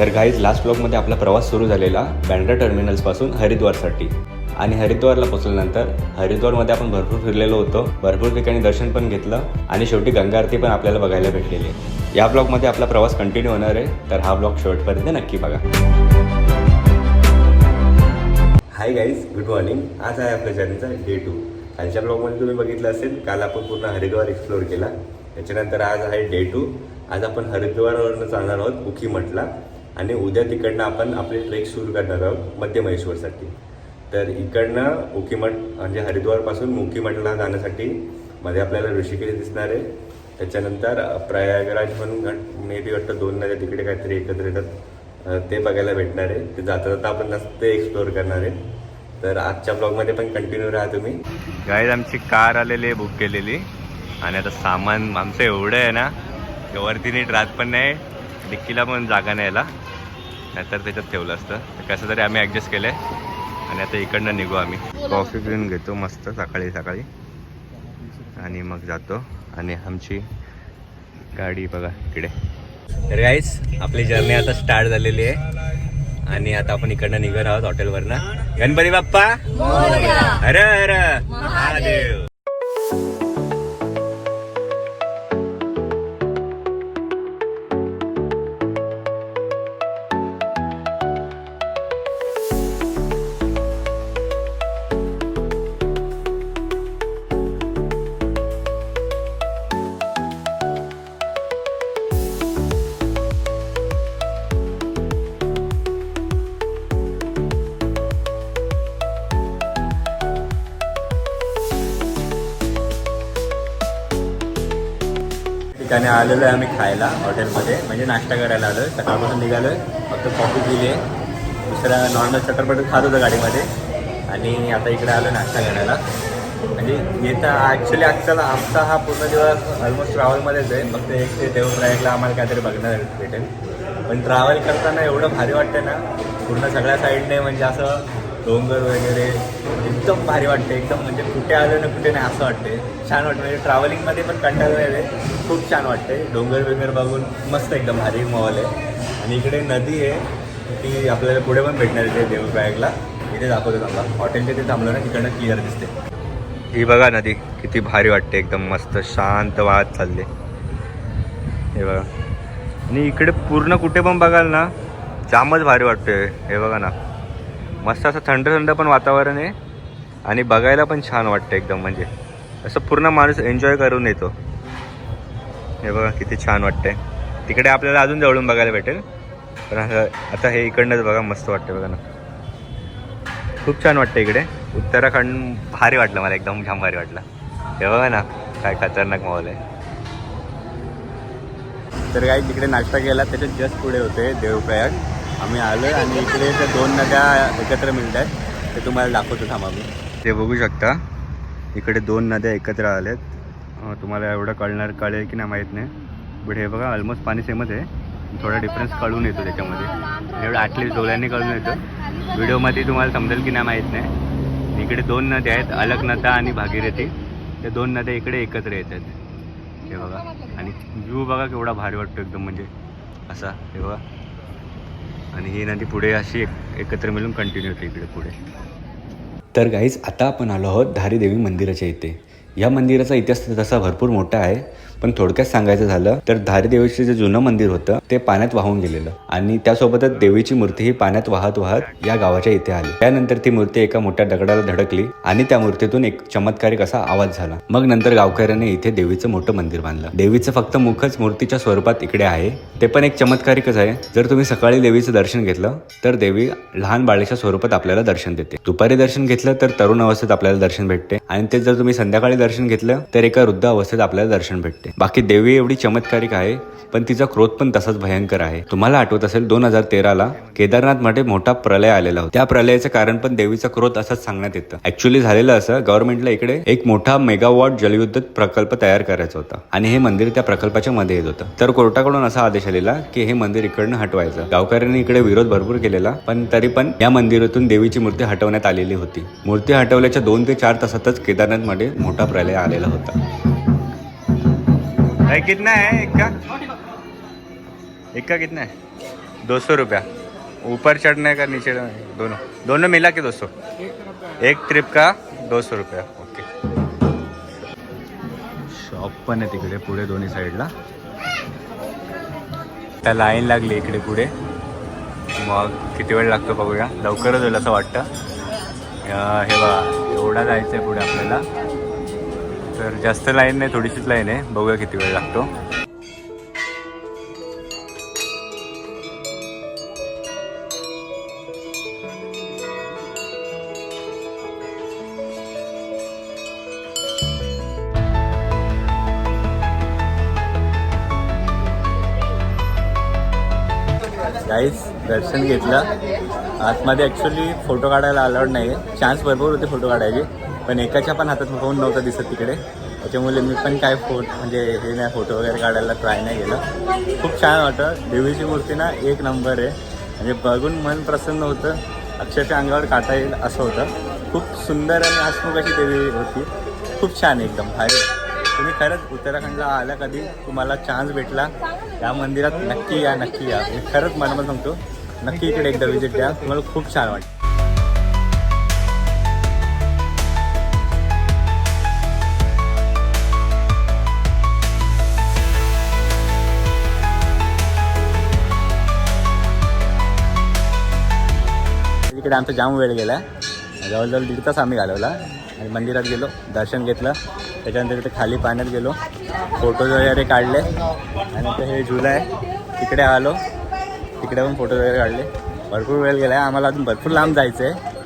तर guys last ब्लॉकमध्ये आपला प्रवास सुरू झालेला बँड्रा टर्मिनल्सपासून हरिद्वारसाठी. आणि हरिद्वारला पोचल्यानंतर हरिद्वारमध्ये आपण भरपूर फिरलेलो होतो. भरपूर ठिकाणी दर्शन पण घेतलं आणि शेवटी गंगा आरती पण आपल्याला बघायला भेटलेली या ब्लॉगमध्ये आपला प्रवास कंटिन्यू होणार आहे. तर हा ब्लॉग शेवटपर्यंत नक्की बघा. हाय गाईज गुड मॉर्निंग आज आहे आपल्या जर्नीचा डे टू कालच्या ब्लॉगमध्ये तुम्ही बघितलं असेल काल आपण पूर्ण हरिद्वार एक्सप्लोअर केला. त्याच्यानंतर आज आहे डे टू आज आपण हरिद्वारवरनं चालणार आहोत उखीमठला. आणि उद्या तिकडनं आपण आपली ट्रेक सुरू करणार आहोत मध्य महेश्वरसाठी. तर इकडनं उखीमठ म्हणजे हरिद्वारपासून मुखीमठला जाण्यासाठी मध्ये आपल्याला ऋषिकेश दिसणार आहे. त्याच्यानंतर प्रयागराज म्हणून घट मे बी वाटतं दोन नद्या तिकडे काहीतरी एकत्र येतात. ते बघायला भेटणार आहे. ते जाता जाता आपण ते एक्सप्लोअर करणार आहे. तर आजच्या ब्लॉगमध्ये पण कंटिन्यू राहा तुम्ही. गाईज आमची कार आलेली आहे बुक केलेली. आणि आता सामान आमचं एवढं आहे ना की वरती नीट राहत पण नाही. डिक्कीला पण जागा नाही यायला नाहीतर त्याच्यात ठेवलं असतं. तर कसं तरी आम्ही ॲडजस्ट केलं आहे आणि आता इकडनं निघू आम्ही. कॉफी पिऊन घेतो मस्त सकाळी सकाळी. आणि मग जातो. आणि आमची गाडी बघा इकडे. तर गाईस आपली जर्नी आता स्टार्ट झालेली आहे. आणि आता आपण इकडनं निघत आहोत हॉटेलवरनं गणपती बाप्पा! अरे अरे महादेव! आलेलो आहे आम्ही खायला हॉटेलमध्ये. म्हणजे नाश्ता करायला आलो आहे सकाळपासून निघालो आहे फक्त कॉफी पिली आहे. दुसरा नॉर्मल चटरपट खात होतं गाडीमध्ये. आणि आता इकडे आलो नाश्ता करायला. म्हणजे येता ॲक्च्युली आजचा आमचा हा पूर्ण दिवस ऑलमोस्ट ट्रॅव्हलमध्येच आहे. फक्त एक ते देवप्रयागला आम्हाला काहीतरी बघणार भेटेल. पण ट्रॅव्हल करताना एवढं भारी वाटतं ना पूर्ण सगळ्या साईडने म्हणजे असं डोंगर वगैरे एकदम भारी वाटते एकदम म्हणजे कुठे आलं ना कुठे नाही असं वाटते छान वाटतं म्हणजे ट्रॅव्हलिंगमध्ये पण कंटाळा आहे. खूप छान वाटते डोंगर वगैरे बघून मस्त एकदम भारी मॉल आहे. आणि इकडे नदी आहे ती आपल्याला पुढे पण भेटणार इथे ते देवप्रयागला. इथे दाखवतो थांबा. हॉटेलच्या इथे थांबलं ना तिकडनं क्लिअर दिसते ही बघा नदी किती भारी वाटते एकदम मस्त शांत वाहत चालले. हे बघा. आणि इकडे पूर्ण कुठे पण बघाल ना जामच भारी वाटते हे बघा ना. मस्त असं थंड थंड पण वातावरण आहे. आणि बघायला पण छान वाटतं एकदम म्हणजे. असं पूर्ण माणूस एन्जॉय करून येतो. हे बघा किती छान वाटतंय. तिकडे आपल्याला अजून जवळून बघायला भेटेल. पण असं आता हे इकडनंच बघा मस्त वाटतं बघा ना. खूप छान वाटतं इकडे. उत्तराखंड भारी वाटलं मला एकदम छान भारी वाटलं. हे बघा ना काय खतरनाक माहोल आहे. तर काही तिकडे नाश्ता केला त्याच्यात जस्ट पुढे होते देवप्रयाग. आम्ही आलो आणि इकडे त्या दोन नद्या एकत्र मिळतात ते तुम्हाला दाखवतो थांबा मी. ते बघू शकता. इकडे दोन नद्या एकत्र आल्यात. तुम्हाला एवढं कळणार कळेल की नाही माहीत नाही. बट हे बघा ऑलमोस्ट पाणी सेमच आहे. थोडा डिफरन्स कळून येतो त्याच्यामध्ये. एवढं ॲटलीस्ट डोळ्यांनी कळून येतो. व्हिडिओमध्ये तुम्हाला समजेल की नाही माहीत नाही. इकडे दोन नद्या आहेत अलग नदा आणि भागीरथी. त्या दोन नद्या इकडे एकत्र येतात. हे बघा. आणि व्ह्यू बघा केवढा भारी वाटतो एकदम म्हणजे. असा हे बघा. आणि ही नदी पुढे अशी एक एकत्र मिळून कंटिन्यू होते इकडे पुढे. तर गाईज आता आपण आलो आहोत धारीदेवी मंदिराच्या इथे. या मंदिराचा इतिहास तसा भरपूर मोठा आहे. पण थोडक्यात सांगायचं झालं तर धारीदेवीचं जे जुनं मंदिर होतं ते पाण्यात वाहून गेलेलं. आणि त्यासोबतच देवीची मूर्ती ही पाण्यात वाहत वाहत या गावाच्या इथे आली. त्यानंतर ती मूर्ती एका मोठ्या दगडाला धडकली आणि त्या मूर्तीतून एक चमत्कारिक असा आवाज झाला. मग नंतर गावकऱ्यांनी इथे देवीचं मोठं मंदिर बांधलं. देवीचं फक्त मुखच मूर्तीच्या स्वरूपात इकडे आहे. ते पण एक चमत्कारिकच आहे. जर तुम्ही सकाळी देवीचं दर्शन घेतलं तर देवी लहान बाळेच्या स्वरूपात आपल्याला दर्शन देते. दुपारी दर्शन घेतलं तर तरुण अवस्थेत आपल्याला दर्शन भेटते. आणि ते जर तुम्ही संध्याकाळी दर्शन घेतलं तर एका वृद्ध अवस्थेत आपल्याला दर्शन भेटते. बाकी देवी एवढी चमत्कारिक आहे पण तिचा क्रोध पण तसाच भयंकर आहे. तुम्हाला आठवत असेल दोन हजार तेराला केदारनाथमध्ये मोठा प्रलय आलेला होता. त्या प्रलयाचं कारण पण देवीचा क्रोध असंच सांगण्यात येतं. ऍक्च्युली झालेलं असं गव्हर्नमेंटला इकडे एक मोठा मेगावॉट जलविद्युत प्रकल्प तयार करायचा होता. आणि हे मंदिर त्या प्रकल्पाच्या मध्ये येत होतं. तर कोर्टाकडून असा आदेश आलेला की हे मंदिर इकडनं हटवायचं. गावकऱ्यांनी इकडे विरोध भरपूर केलेला पण तरी पण या मंदिरातून देवीची मूर्ती हटवण्यात आलेली होती. मूर्ती हटवल्याच्या दोन ते चार तासातच केदारनाथमध्ये मोठा प्रलय आलेला होता. कितना है एक का एक का कितना है? दो सौ रुपया। ऊपर चढ़ने का नीचे दोनों। दोनों मिला के दो सौ। एक ट्रिप का दो सौ रुपया ओके शॉप पण आहे तिकडे पुढे दोन्ही साईडला त्या लाईन लागली इकडे पुढे. मग किती वेळ लागतो बघूया. लवकरच होईल असं वाटतं. हे बघा एवढा जायचं आहे पुढे आपल्याला. तर जास्त लाईन नाही थोडीशीच लाईन आहे. बघूया किती वेळ लागतो. गाईस दर्शन घेतलं. आतमध्ये ॲक्च्युली फोटो काढायला अलाउड नाही आहे चान्स भरपूर होते फोटो काढायचे. पण एकाच्या पण हातात फोन नव्हता दिसत तिकडे. त्याच्यामुळे मी पण काय फोट म्हणजे हे नाही फोटो वगैरे काढायला ट्राय नाही केलं. खूप छान वाटतं देवीची मूर्ती ना एक नंबर आहे. म्हणजे बघून मन प्रसन्न होतं. अक्षरशः अंगावर काटा येईल असं होतं. खूप सुंदर आणि हसमुख अशी देवी होती. खूप छान एकदम. भारी. तुम्ही खरंच उत्तराखंडला आला कधी तुम्हाला चान्स भेटला. या मंदिरात नक्की या नक्की या. मी खरंच मनामध्ये सांगतो नक्की इकडे एकदा विजिट द्या. तुम्हाला खूप छान वाटतं. इकडे आमचा जाम वेळ गेला. जवळजवळ दीड तास आम्ही घालवला. आणि मंदिरात गेलो दर्शन घेतलं. त्याच्यानंतर तिथे खाली पाण्यात गेलो. फोटोज वगैरे काढले. आणि आता हे झुला आहे. तिकडे आलो. तिकडे पण फोटोज वगैरे काढले. भरपूर वेळ गेला आहे. आम्हाला अजून भरपूर लांब जायचं आहे.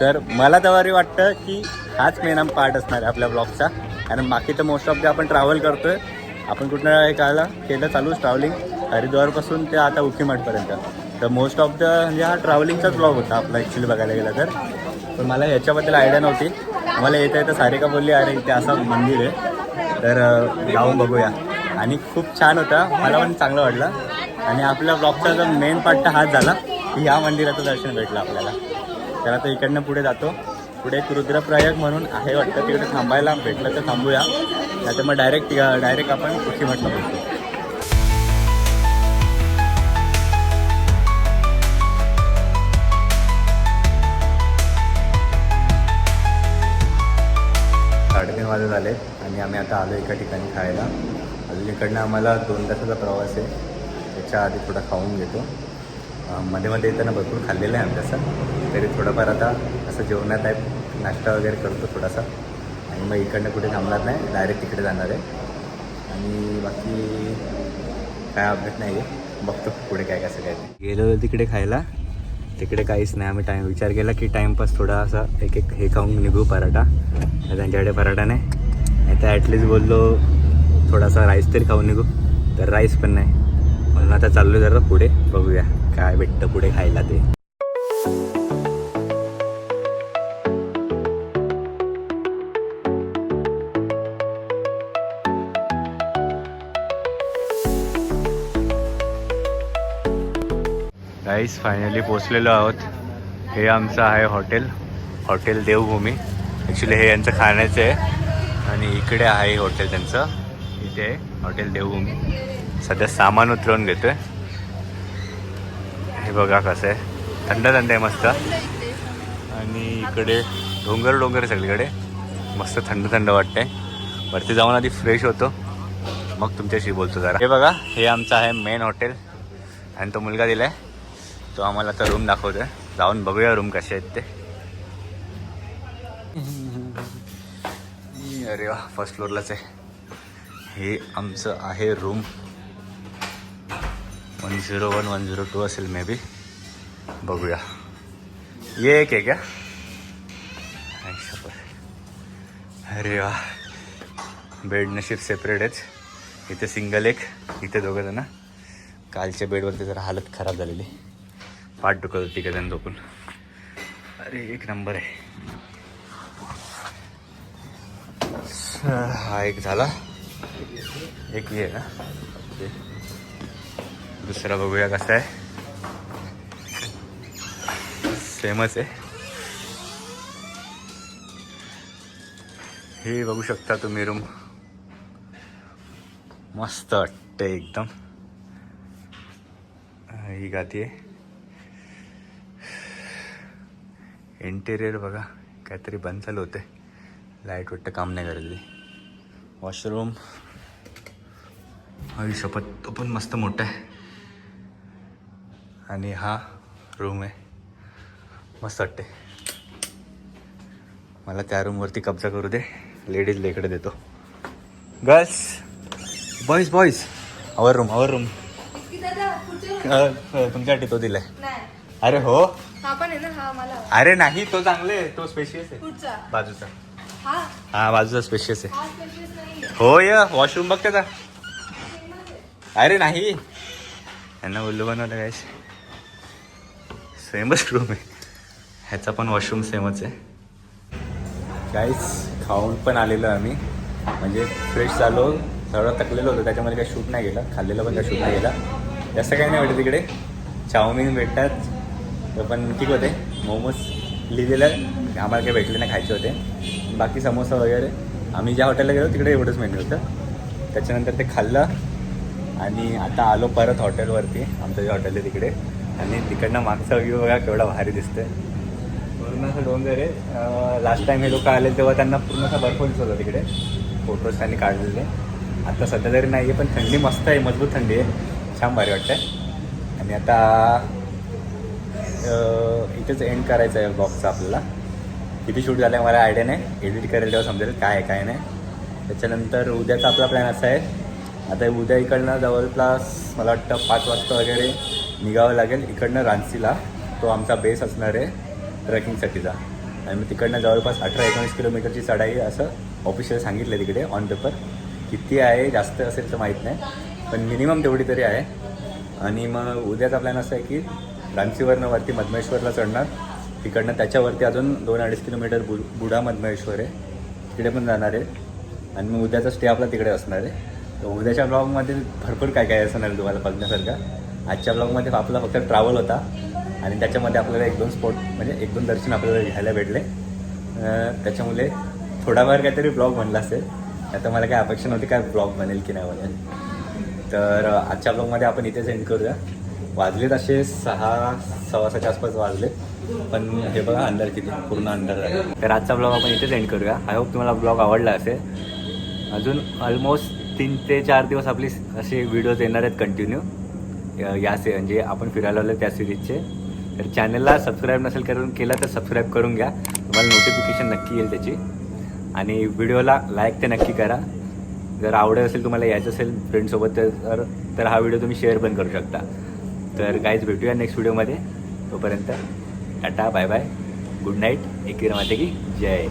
तर मला तरी वाटतं की हाच मेन पार्ट असणार आहे आपल्या ब्लॉगचा कारण बाकी तर मोस्ट ऑफ द आपण ट्रॅव्हल करतो आहे आपण कुठं हे केलं चालूच ट्रॅव्हलिंग हरिद्वारपासून ते आता उखीमठपर्यंत. तर मोस्ट ऑफ द म्हणजे हा ट्रॅव्हलिंगचाच ब्लॉग होता आपला ॲक्च्युली बघायला गेला तर. पण मला याच्याबद्दल आयडिया नव्हती. मला येता येतं सारिका बोलली अरे इथे असं मंदिर आहे. तर जाऊन बघूया. आणि खूप छान होता. मला पण चांगलं वाटलं. आणि आपल्या ब्लॉगचा जो मेन पार्ट हाच झाला. की ह्या मंदिराचं दर्शन भेटलं आपल्याला. तर आता इकडनं पुढे जातो. पुढे एक रुद्रप्रयाग म्हणून आहे वाटतं. तिकडे थांबायला भेटलं तर थांबूया. नाही तर मग डायरेक्ट डायरेक्ट आपण उखीमठला भेटतो वाजत झाले आणि आम्ही आता आलो एका ठिकाणी खायला. अजून इकडनं आम्हाला दोन तासाचा प्रवास आहे. त्याच्या आधी थोडा खाऊन घेतो. मध्ये मध्ये येताना भरपूर खाल्लेलं आहे आम्ही तसं. तरी थोडंफार आता असं जेवणात आहे नाश्ता वगैरे करतो थोडासा. आणि मग इकडनं कुठे थांबणार नाही डायरेक्ट तिकडे जाणार आहे. आणि बाकी काय अपडेट नाही आहे बघतो पुढे काय कसं काय गेलो तिकडे खायला. तिकडे काहीच नाही. आम्ही टाईम विचार केला की टाईमपास थोडा असा एक एक हे खाऊन निघू पराठा. त्यांच्याकडे पराठा नाही. नाही तर ॲटलीस्ट बोललो थोडासा राईस तरी खाऊन निघू. तर राईस पण नाही. म्हणून आता चाललो जरा पुढे. बघूया काय भेटतं पुढे खायला ते. गाईस फायनली पोचलेलो आहोत. हे आमचं आहे हॉटेल हॉटेल देवभूमी. ॲक्च्युली हे यांचं खाण्याचं आहे. आणि इकडे आहे हॉटेल त्यांचं. इथे आहे हॉटेल देवभूमी. सध्या सामान उतरवून घेतो आहे हे बघा कसं आहे. थंड थंड आहे मस्त. आणि इकडे डोंगर डोंगर आहे सगळीकडे. मस्त थंड थंड वाटतंय. वरती जाऊन आधी फ्रेश होतो. मग तुमच्याशी बोलतो जरा. हे बघा हे आमचं आहे मेन हॉटेल आणि तो मुलगा दिलाय. तो आम्हाला आता रूम दाखवतोय. जाऊन बघूया रूम कसे आहेत ते. अरे वा फर्स्ट फ्लोअरलाच आहे. हे आमचं आहे room one zero one one zero two असेल मे बी बघूया. ये एक आहे का? अरे वा. बेड नशीब सेपरेट आहेत. इथे सिंगल एक इथे दोघं जण. कालच्या बेडवरती जरा हालत खराब झालेली. पाठ दुखत होती का जण झोपून? अरे एक नंबर आहे. हा एक झाला. एक हे आहे ना दुसरा बघूया कसा आहे. सेमच आहे. हे बघू शकता तुम्ही रूम मस्त वाटते एकदम. ही गाती आहे. इंटेरियर बघा काहीतरी बंद चालू होते लाइट वाटतं काम नाही करत वॉशरूम शपथ तो पण मस्त मोठा आहे. आणि हा रूम आहे. मस्त वाटते मला त्या रूमवरती कब्जा करू दे. लेडीजला इकडे देतो. Girls boys boys our room our room तुमच्यासाठी तो दिलाय. नाही. अरे हो. हा पण आहे ना हा मला. अरे नाही तो चांगले तो स्पेशियस आहे. बाजूचा. हा? हा बाजूचा स्पेशियस आहे. हा नाही हो या वॉशरूम बघ त्याचा. अरे नाही. यांना उल्लू बनवलं काय सेमच रूम आहे. ह्याचा पण वॉशरूम सेमच आहे. काहीच खाऊन पण आलेलो आम्ही. म्हणजे फ्रेश झालो थोडं थकलेलो होतो त्याच्यामध्ये काही शूट नाही गेलं खाल्लेलं पण काही शूट नाही गेलं जास्त काही नाही भेटत तिकडे चाऊमिन भेटतात. तर पण ठीक होते. मोमोज लिहिलेलं आम्हाला काही भेटले नाही खायचे होते. बाकी समोसा वगैरे आम्ही ज्या हॉटेलला गेलो तिकडे एवढंच मेन्यू होतं. त्याच्यानंतर ते खाल्लं आणि आता आलो परत हॉटेलवरती आमचं जे हॉटेल आहे तिकडे. आणि तिकडनं मागचा व्ह्यू बघा केवढा भारी दिसतोय. पूर्ण असं डोंगर आहे. लास्ट टाइम हे लोक आले तेव्हा त्यांना पूर्ण असा बर्फ दिसत होता तिकडे. फोटोज त्यांनी काढलेले. आता सध्या तरी नाही आहे पण थंडी मस्त आहे मजबूत थंडी आहे. छान भारी वाटतंय. आणि आता इथेच एंड करायचं आहे बॉक्सचा आपल्याला. किती शूट झालं आहे मला आयडिया नाही. एडिट करायला तेव्हा समजेल काय आहे काय नाही. त्याच्यानंतर उद्याचा आपला प्लॅन असा आहे. आता उद्या इकडनं जवळपास मला वाटतं पाच वाजता वगैरे निघावं लागेल. इकडनं रांचीला. तो आमचा बेस असणार आहे ट्रेकिंगसाठीचा आणि मग तिकडनं जवळपास अठरा एकोणीस किलोमीटरची चढाई असं ऑफिशियल सांगितलं तिकडे ऑन पेपर किती आहे जास्त असेल तर माहीत नाही. पण मिनिमम तेवढी तरी आहे. आणि मग उद्याचा प्लॅन असा आहे की रांचीवरनं वरती मधमेश्वरला चढणार. तिकडनं त्याच्यावरती अजून दोन अडीच किलोमीटर बु बुडा मधमेश्वर आहे. तिकडे पण जाणार आहे. आणि मग उद्याचा स्टे आपला तिकडे असणार आहे. तर उद्याच्या ब्लॉगमध्ये भरपूर काय काय असणार आहे तुम्हाला बघण्यासारखं. आजच्या ब्लॉगमध्ये आपला फक्त ट्रॅव्हल होता. आणि त्याच्यामध्ये आपल्याला एक दोन स्पॉट म्हणजे एक दोन दर्शन आपल्याला घ्यायला भेटले. त्याच्यामुळे थोडाफार काहीतरी ब्लॉग बनला असेल. आता मला काय अपेक्षा नव्हती काय ब्लॉग बनेल की नाही बनेल. तर आजच्या ब्लॉगमध्ये आपण इथेच एंड करूया. वाजलेत असे सहा सव्वासाच्या आसपास वाजले पण हे बघा अंधार किती पूर्ण अंधार झाला तर आजचा ब्लॉग आपण इथेच एंड करूया. आय होप तुम्हाला ब्लॉग आवडला असेल. अजून ऑलमोस्ट तीन ते चार दिवस आपली असे व्हिडिओज येणार आहेत कंटिन्यू या से म्हणजे आपण फिरायला आलो त्या सिरीजचे तर चॅनलला सबस्क्राईब नसेल करून केलं तर सबस्क्राईब करून घ्या. तुम्हाला नोटिफिकेशन नक्की येईल त्याची. आणि व्हिडिओला लाईक ते नक्की करा. जर आवडत असेल तुम्हाला यायचं असेल फ्रेंडसोबत तर तर हा व्हिडिओ तुम्ही शेअर पण करू शकता. तर काहीच भेटूया नेक्स्ट व्हिडिओमध्ये तोपर्यंत tata bye bye good night एकीर माते की जय.